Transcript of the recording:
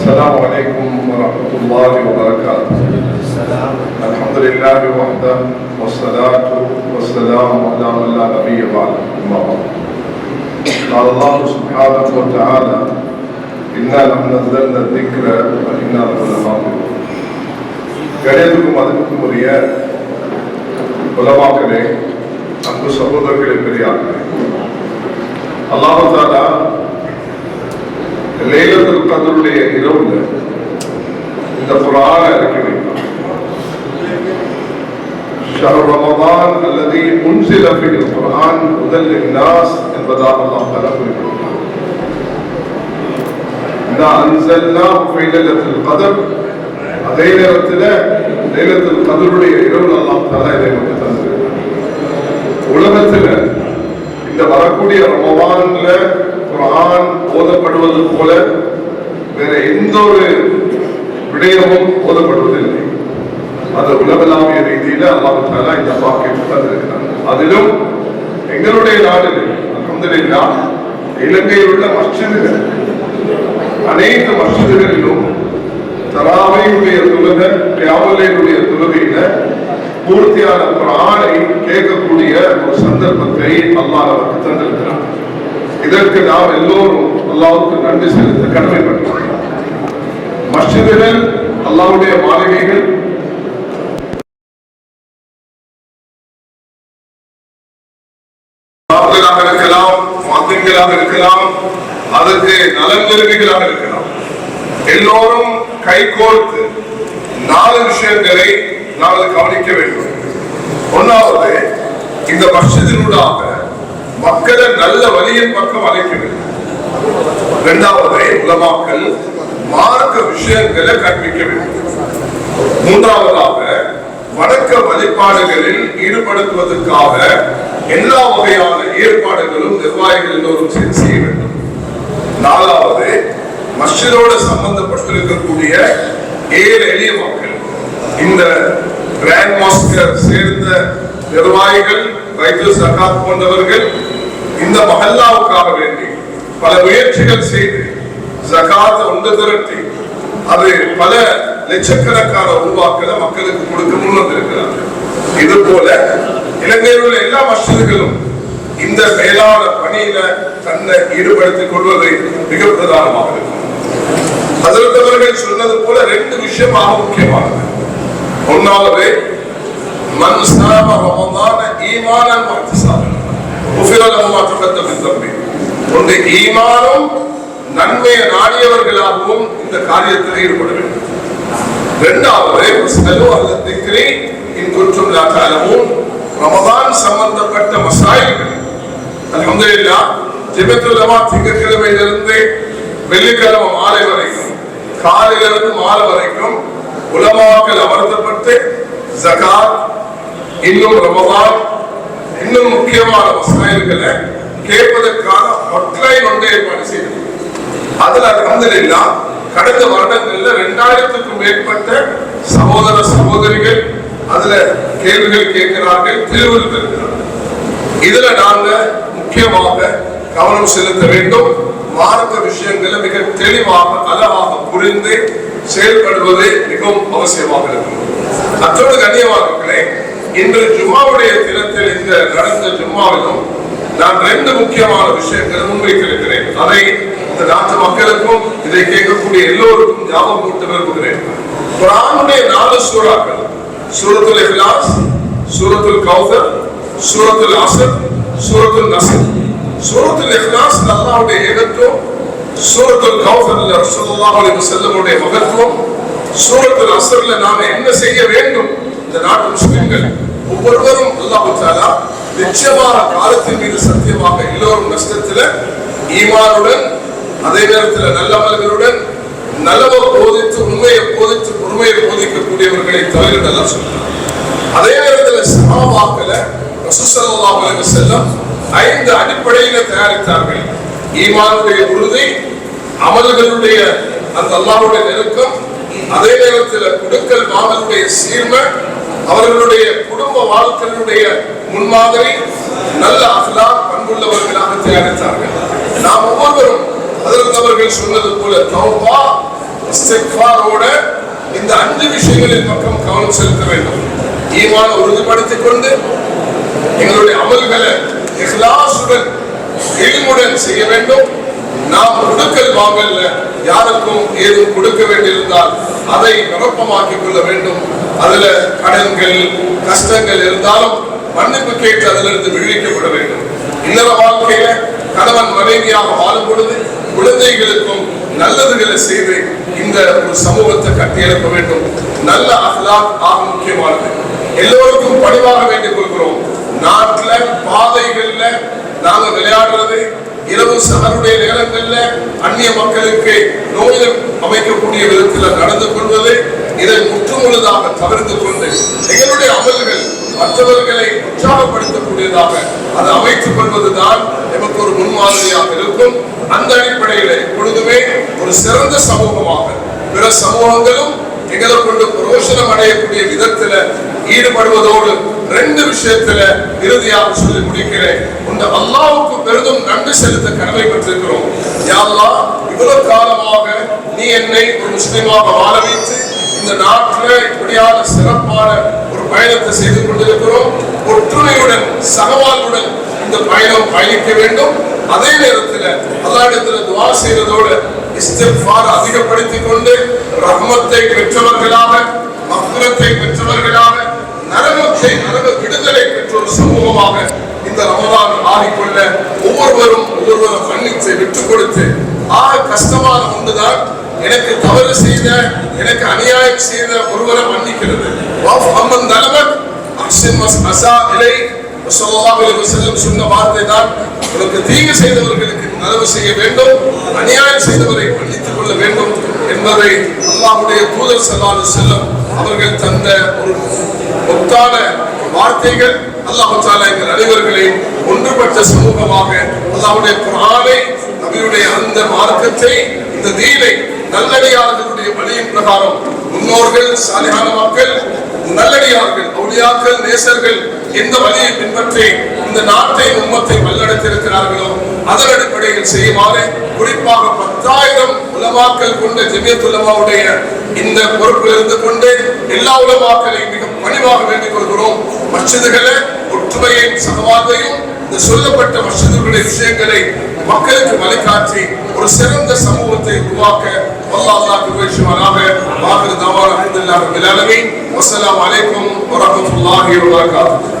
السلام عليكم ورحمة الله وبركاته الحمد لله وحده والصلاة والسلام على من لا نبي بعده أما بعد قال الله سبحانه وتعالى إنا نحن نزلنا الذكر وإنا له لحافظون கணியத்துக்கும் மதிப்புக்கும் உரிய உலமாக்களே அன்பு சகோதரர்களே பெரியார்களே அல்லாஹு தாலா லைலத்துல் கதருடைய இரவுல இந்த குரானை இறக்கி வைத்தார் شهر رمضان الذي انزل فيه القران هدى للناس என்பதாக அல்லாஹ் தஆலா குறிப்பிட்டார் إنا أنزلناه في ليلة القدر அதே நேரத்தில் லைலத்துல் கதருடைய இரவு அல்லாஹ் தஆலா இதை நமக்கு தந்திருக்கிறார் உலகத்தில் இந்த வரக்கூடிய ரமவான்ல குரான் ஓதப்படுவது போல வேற எந்த ஒரு விடயமும் போதப்படுவதில்லை. அது உலகளாவிய ரீதியில அல்லாஹ் இந்த வாக்கியம் தந்திருக்கிறார். அதிலும் எங்களுடைய நாடுகள் அல்ஹம்துலில்லா இலங்கையில் உள்ள மஸ்ஜிதுகள் அனைத்து மஸ்ஜிதுகளிலும் தராவையுடைய துலக தியாவலையுடைய துலகையில பூர்த்தியான குரானை கேட்கக்கூடிய ஒரு சந்தர்ப்பத்தை அல்லாஹ் அவருக்கு தந்திருக்கிறார். இதற்கு நாம் எல்லோரும் அல்லாவுக்கு நன்றி செலுத்த கடமைப்பட்டோம் மஸ்ஜிதுகள் அல்லாவுடைய மாளிகைகள். இருக்கலாம் மாத்தியங்களாக இருக்கலாம் அதற்கு நலன் விரும்பிகளாக இருக்கலாம். எல்லோரும் கைகோர்த்து நாலு விஷயங்களை நாங்கள் கவனிக்க வேண்டும். ஒன்னாவது இந்த மஸ்ஜிதினூடாக மக்களை நல்ல வழியின் பக்கம் அழைக்க வேண்டும். இரண்டாவது உலமாக்கள் மார்க்க விஷயங்களை கற்பிக்க வேண்டும். மூன்றாவதாக வணக்க வழிபாடுகளில் ஈடுபடுத்துவதற்காக எல்லா வகையான ஏற்பாடுகளும் நிர்வாகிகள் எல்லோரும் சரி செய்ய வேண்டும். நாலாவது மஸ்ஜிதோடு சம்பந்தப்பட்டிருக்கக்கூடிய ஏழு எளிய மக்கள். இந்த கிராண்ட் மாஸ்டர் சேர்ந்த நிர்வாகிகள் ரைத்து சகாத் போன்றவர்கள் இந்த மஹல்லாவுக்காக வேண்டி பல முயற்சிகள் செய்து ஜகாத் ஒன்று திரட்டி அது பல லட்சக்கணக்கான உருவாக்களை மக்களுக்கு கொடுக்க முன் வந்திருக்கிறார்கள் இது போல இலங்கையில் உள்ள எல்லா மஸ்ஜிதுகளும் இந்த மேலான பணியில தன்னை ஈடுபடுத்திக் கொள்வது மிக பிரதானமாக இருக்கும். அதிர்ந்தவர்கள் சொன்னது போல ரெண்டு விஷயமாக முக்கியமானது. ஒன்னாவது மன் ரமதான ஈமானன் மஹ்திசாபன் தம்பி. ஒன்று ஈமானம் நன்மையை நாடியவர்களாகவும் இந்த காரியத்தில் ஈடுபட வேண்டும். இரண்டாவது ஸ்அலு அஹ்ல திக்ரி இன் குன்தும் ரமதான் சம்பந்தப்பட்ட மசாய்கள் அல்ஹம்துலில்லாஹ் ஜெபத்துல் உலமா திங்கட்கிழமையிலிருந்து வெள்ளிக்கிழமை மாலை வரைக்கும் காலையிலிருந்து மாலை வரைக்கும் உலமாக்கள் அமர்த்தப்பட்டு ஜகாத் இன்னும் ரமதான் இன்னும் முக்கியமான மசாயல்களை கேட்பதற்கான ஹொட்லைன் ஒன்றை ஏற்பாடு செய்தது அதுல அல்ஹம்துலில்லாஹ் கடந்த வருடங்கள்ல ரெண்டாயிரத்துக்கும் மேற்பட்ட சகோதர சகோதரிகள் அதுல கேள்விகள் கேட்கிறார்கள் தெளிவுகள் பெறுகிறார்கள். இதுல நாங்க முக்கியமாக கவனம் செலுத்த வேண்டும். மார்க்க விஷயங்களை மிக தெளிவாக அழகாக புரிந்து செயல்படுவது மிகவும் அவசியமாக இருக்கும். அத்தோடு கண்ணியமானவர்களே இன்று ஜும்மாவுடைய தினத்தில் இந்த நடந்த ஜும்மாவிலும் நான் ரெண்டு முக்கியமான விஷயங்களை முன்வைத்திருக்கிறேன். அதை இந்த நாட்டு மக்களுக்கும் இதை கேட்கக்கூடிய எல்லோருக்கும் ஞாபகம் கூட்ட விரும்புகிறேன். குரானுடைய நாலு சூறாக்கள் சூரத்துல் இஹ்லாஸ் சூரத்துல் கௌதர் சூரத்துல் அசர் சூரத்துல் நசர். சூரத்துல் இஹ்லாஸ் அல்லாஹ்வுடைய ஏகத்துவம் சூரத்துல் கௌதர்ல ரசூலுல்லாஹி அலைஹி வஸல்லமுடைய மகத்துவம் சூரத்துல் அசர்ல நாம என்ன செய்ய வேண்டும்? இந்த நாட்டு முஸ்லிம்கள் ஒவ்வொருவரும் அல்லாஹ் தஆலா நிச்சயமான காலத்தின் மீது சத்தியமாக எல்லோரும் நஷ்டத்துல ஈமானுடன் அதே நேரத்தில் நல்லவர்களுடன் நல்லவ போதித்து உண்மையை போதித்து உண்மையை போதிக்கக்கூடியவர்களை தவிர நல்லா சொல்றார் அதே நேரத்தில் சமாவாக்கல ரசூசல்லாஹு அலைஹி ஐந்து அடிப்படையில தயாரித்தார்கள். ஈமானுடைய உறுதி அமல்களுடைய அந்த அல்லாவுடைய நெருக்கம் அதே நேரத்தில் குடுக்கல் வாங்கலுடைய சீர்மை அவர்களுடைய குடும்ப வாழ்க்கையினுடைய முன்மாதிரி நல்ல அகலா பண்புள்ளவர்களாக தயாரித்தார்கள். நாம் ஒவ்வொருவரும் அதற்கு அவர்கள் சொன்னது போல தௌபா இஸ்திக்ஃபாரோட இந்த அஞ்சு விஷயங்களின் பக்கம் கவனம் செலுத்த வேண்டும். ஈமான உறுதிப்படுத்திக் கொண்டு எங்களுடைய அமல்களை இஹ்லாசுடன் எளிமுடன் செய்ய வேண்டும். நாம் கொடுக்கல் வாங்கல்ல யாருக்கும் ஏதும் கொடுக்க வேண்டியிருந்தால் அதை நிரப்பமாக்கிக் கொள்ள வேண்டும். அதுல கடன்கள் கஷ்டங்கள் இருந்தாலும் மன்னிப்பு கேட்டு அதிலிருந்து விடுவிக்கப்பட வேண்டும். இன்னொரு வாழ்க்கையில கணவன் மனைவியாக வாழும் பொழுது குழந்தைகளுக்கும் நல்லதுகளை செய்து இந்த ஒரு சமூகத்தை கட்டியெழுப்ப வேண்டும். நல்ல அஹ்லாக் ஆக முக்கியமானது. எல்லோருக்கும் பணிவாக வேண்டிக் கொள்கிறோம். நாட்டுல பாதைகள்ல நாங்க விளையாடுறது இரவு சகருடைய நேரங்கள்ல அந்நிய மக்களுக்கு நோயில் அமைக்கக்கூடிய விதத்தில் நடந்து கொள்வது இதை முற்றுமுழுதாக தவிர்த்து கொண்டு எங்களுடைய அமல்கள் மற்றவர்களை உற்சாகப்படுத்தக்கூடியதாக அதை அமைத்துக் கொள்வதுதான் நமக்கு ஒரு முன்மாதிரியாக இருக்கும். அந்த அடிப்படையில் எப்பொழுதுமே ஒரு சிறந்த சமூகமாக பிற சமூகங்களும் எங்களை கொண்டு புரோஷனம் அடையக்கூடிய விதத்துல ஈடுபடுவதோடு ரெண்டு விஷயத்துல இறுதியாக சொல்லி முடிக்கிறேன். இந்த அல்லாவுக்கு பெரிதும் நன்றி செலுத்த கடமை பெற்றிருக்கிறோம். யா இவ்வளவு காலமாக நீ என்னை ஒரு முஸ்லிமாக வாழ வைத்து இந்த நாட்டில் இப்படியான சிறப்பான ஒரு பயணத்தை செய்து கொண்டிருக்கிறோம். ஒற்றுமையுடன் சகவாழ்வுடன் இந்த பயணம் பயணிக்க வேண்டும். அதே நேரத்தில் அல்லாடத்தில் துவா செய்வதோடு இஸ்திக்ஃபார் அதிகப்படுத்திக் கொண்டு ரஹ்மத்தை பெற்றவர்களாக மக்ரத்தை பெற்றவர்களாக நரகத்தை நரக விடுதலை பெற்ற ஒரு சமூகமாக இந்த ரமதான் ஆகிக்கொள்ள ஒவ்வொருவரும் ஒவ்வொருவரும் மன்னிச்சு விட்டுக் கொடுத்து ஆக கஷ்டமான ஒன்றுதான் எனக்கு தவறு செய்த எனக்கு அநியாயம் செய்த ஒருவரை மன்னிக்கிறது. அம்மன் நலமன் அசின் மஸ் அசா இலை சொன்ன வார்த்தை தான் உனக்கு தீங்கு செய்தவர்களுக்கு நலவு செய்ய வேண்டும் அநியாயம் செய்தவரை மன்னித்துக் கொள்ள வேண்டும் என்பதை அல்லாவுடைய தூதர் செல்லாது செல்லும் அவர்கள் தந்த ஒரு ஒத்தான வார்த்தைகள். அல்லாஹ் எங்கள் அனைவர்களை ஒன்றுபட்ட சமூகமாக அல்லாவுடைய குரானை நபியுடைய அந்த மார்க்கத்தை இந்த தீனை நல்லடியாளர்களுடைய வழியின் பிரகாரம் முன்னோர்கள் சாலையான மக்கள் நல்லடியார்கள் அவுளியாக்கள் நேசர்கள் எந்த வழியை பின்பற்றி இந்த நாட்டை உம்மத்தை வல்லடைத்திருக்கிறார்களோ அதன் அடிப்படையில் செய்யுமாறு குறிப்பாக பத்தாயிரம் உலமாக்கள் கொண்ட ஜெமியத் உலமாவுடைய இந்த பொறுப்பில் இருந்து கொண்டு எல்லா உலமாக்களையும் மிக பணிவாக வேண்டிக் கொள்கிறோம். மசிதுகளை ஒற்றுமையும் சமவாதையும் இந்த சொல்லப்பட்ட மஸ்ஜிதுகளுடைய விஷயங்களை மக்களுக்கு வழிகாட்டி ஒரு சிறந்த சமூகத்தை உருவாக்க அல்லாஹ் அல்லாஹ் குவேஷுவராக வாஹிர் தவான் அல்ஹம்துலில்லாஹி ரப்பில் ஆலமீன் வஸ்ஸலாமு அலைக்கும் வரஹ்மத்துல்லாஹி வபரகாத்துஹு